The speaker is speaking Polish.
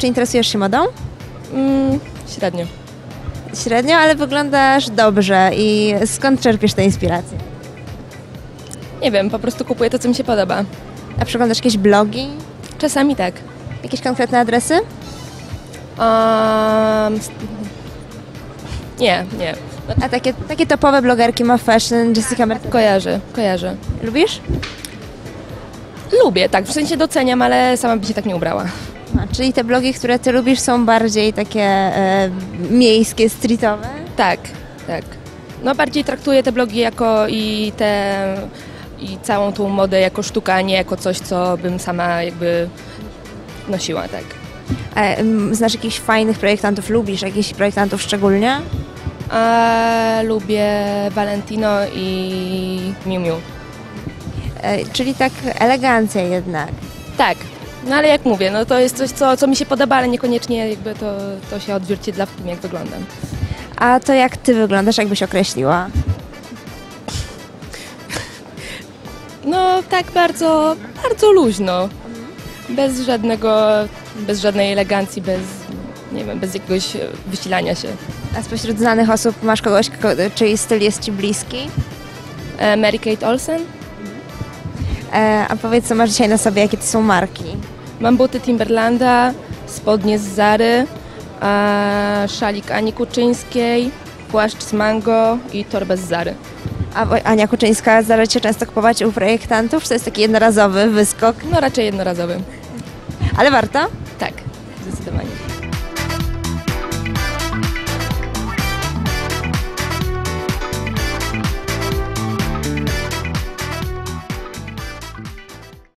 Czy interesujesz się modą? Mm, średnio. Średnio, ale wyglądasz dobrze. I skąd czerpiesz tę inspirację? Nie wiem, po prostu kupuję to, co mi się podoba. A przeglądasz jakieś blogi? Czasami tak. Jakieś konkretne adresy? Um, nie, nie. A takie, takie topowe blogerki ma fashion, Jessica Mercedes. Kojarzę, kojarzę. Lubisz? Lubię, tak, w sensie doceniam, ale sama bym się tak nie ubrała. A, czyli te blogi, które ty lubisz są bardziej takie e, miejskie, streetowe? Tak, tak. No bardziej traktuję te blogi jako i te i całą tą modę jako sztukę, a nie jako coś, co bym sama jakby nosiła, tak. A, em, znasz jakichś fajnych projektantów? Lubisz jakichś projektantów szczególnie? A lubię Valentino i Miu Miu. E, czyli tak elegancja jednak. Tak. No ale jak mówię, no to jest coś, co, co mi się podoba, ale niekoniecznie jakby to, to się odzwierciedla w tym, jak wyglądam. A to jak ty wyglądasz, jakbyś określiła? No tak bardzo, bardzo luźno. Bez żadnego, bez żadnej elegancji, bez, nie wiem, bez jakiegoś wysilania się. A spośród znanych osób masz kogoś, ko- czyj styl jest ci bliski? E, Mary Kate Olsen. E, a powiedz, co masz dzisiaj na sobie, jakie to są marki? Mam buty Timberlanda, spodnie z Zary, szalik Ani Kuczyńskiej, płaszcz z Mango i torbę z Zary. A Ania Kuczyńska zdarza ci się często kupować u projektantów, czy to jest taki jednorazowy wyskok? No raczej jednorazowy. Ale warto? Tak.